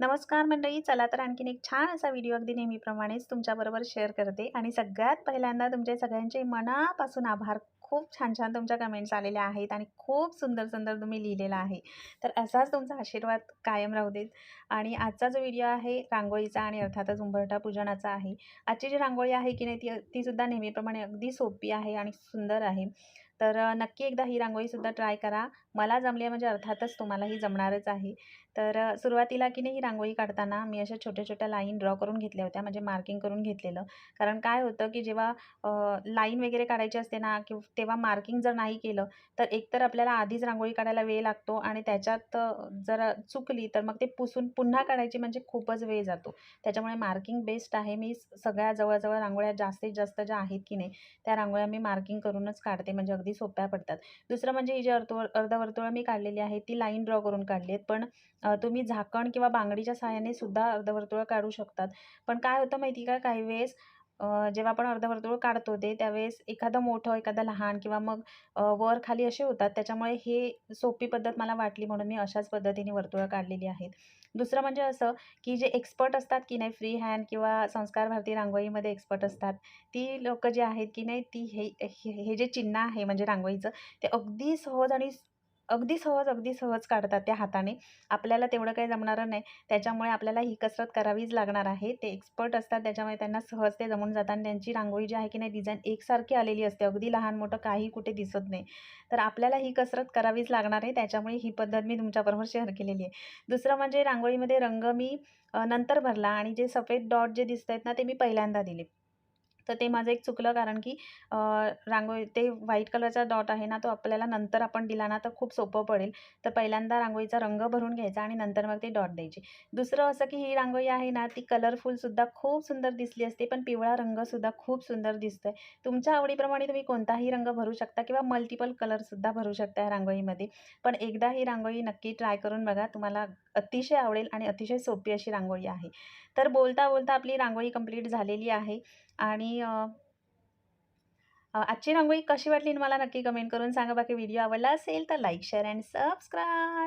नमस्कार मंडळी चला तर आणखीन एक छान असा व्हिडिओ अगदी नेहमीप्रमाणेच तुमच्याबरोबर शेअर करते. आणि सगळ्यात पहिल्यांदा तुमचे सगळ्यांचे मनापासून आभार. खूप छान छान तुमच्या कमेंट्स आलेल्या आहेत आणि खूप सुंदर सुंदर तुम्ही लिहिलेला आहे. तर असाच तुमचा आशीर्वाद कायम राहू देत. आणि आजचा जो व्हिडिओ आहे रांगोळीचा आणि अर्थातच उंबरठा पूजनाचा आहे. आजची जी रांगोळी आहे की नाही ती तीसुद्धा नेहमीप्रमाणे अगदी सोपी आहे आणि सुंदर आहे. तर नक्की एकदा ही रांगोळीसुद्धा ट्राय करा. मला जमली आहे म्हणजे अर्थातच तुम्हालाही जमणारच आहे. तर सुरुवातीला की नाही ही रांगोळी काढताना मी अशा छोट्या छोट्या लाईन ड्रॉ करून घेतल्या होत्या म्हणजे मार्किंग करून घेतलेलं. कारण काय होतं की जेव्हा लाईन वगैरे काढायची असते ना किंवा तेव्हा मार्किंग जर नाही केलं तर एकतर आपल्याला आधीच रांगोळी काढायला वेळ लागतो आणि त्याच्यात जर चुकली तर मग ते पुसून पुन्हा काढायची म्हणजे खूपच वेळ जातो. त्याच्यामुळे मार्किंग बेस्ट आहे. मी सगळ्या जवळजवळ रांगोळ्या जास्तीत जास्त ज्या आहेत की नाही त्या रांगोळ्या मी मार्किंग करूनच काढते. म्हणजे अगदी सोप्या पडतात. दुसरं म्हणजे ही जी अर्धवर अर्धवर्तुळं मी काढलेली आहेत ती लाईन ड्रॉ करून काढली आहेत. पण तुम्ही झाकण किंवा बांगडीच्या सहाय्याने सुद्धा अर्धवर्तुळं काढू शकतात. पण काय होतं माहिती का? काही वेळेस जेव्हा आपण अर्धवर्तुळ काढतो ते त्यावेळेस एखादं मोठं एखादं लहान किंवा मग वर खाली असे होतात. त्याच्यामुळे हे सोपी पद्धत मला वाटली म्हणून मी अशाच पद्धतीने वर्तुळं काढलेली आहेत. दुसरं म्हणजे असं की जे एक्सपर्ट असतात की नाही फ्री हँड किंवा संस्कार भारती रांगोळीमध्ये एक्सपर्ट असतात ती लोकं जी आहेत की नाही ती हे हे जे चिन्ह आहे म्हणजे रांगोळीचं ते अगदी सहज आणि अगदी सहज अगदी सहज काढतात त्या हाताने. आपल्याला तेवढं काही जमणारं नाही. त्याच्यामुळे आपल्याला ही कसरत करावीच लागणार आहे. ते एक्सपर्ट असतात त्याच्यामुळे त्यांना सहज ते जमून जातात आणि त्यांची रांगोळी जी आहे की नाही डिझाईन एकसारखी आलेली असते. अगदी लहान मोठं काही कुठे दिसत नाही. तर आपल्याला ही कसरत करावीच लागणार आहे. त्याच्यामुळे ही पद्धत मी तुमच्याबरोबर शेअर केलेली आहे. दुसरं म्हणजे रांगोळीमध्ये रंग मी नंतर भरला आणि जे सफेद डॉट जे दिसत आहेत ना ते मी पहिल्यांदा दिले. तर ते माझं एक चुकलं कारण की रांगोळी ते व्हाईट कलरचा डॉट आहे ना तो आपल्याला नंतर आपण दिला ना तर खूप सोपं पडेल. तर पहिल्यांदा रांगोळीचा रंग भरून घ्यायचा आणि नंतर मग ते डॉट द्यायचे. दुसरं असं की ही रांगोळी आहे ना ती कलरफुलसुद्धा खूप सुंदर दिसली असते पण पिवळा रंगसुद्धा खूप सुंदर दिसतोय. तुमच्या आवडीप्रमाणे तुम्ही कोणताही रंग भरू शकता किंवा मल्टिपल कलरसुद्धा भरू शकता या रांगोळीमध्ये. पण एकदा ही रांगोळी नक्की ट्राय करून बघा तुम्हाला अतिशय आवडेल आणि अतिशय सोपी अशी रांगोळी आहे. तर बोलता बोलता आपली रांगोळी कंप्लीट झालेली आहे आणि आजची रांगोळी कशी वाटली? मला नक्की कमेंट करून सांगा. बाकी व्हिडिओ आवडला असेल तर लाईक शेअर अँड सबस्क्राईब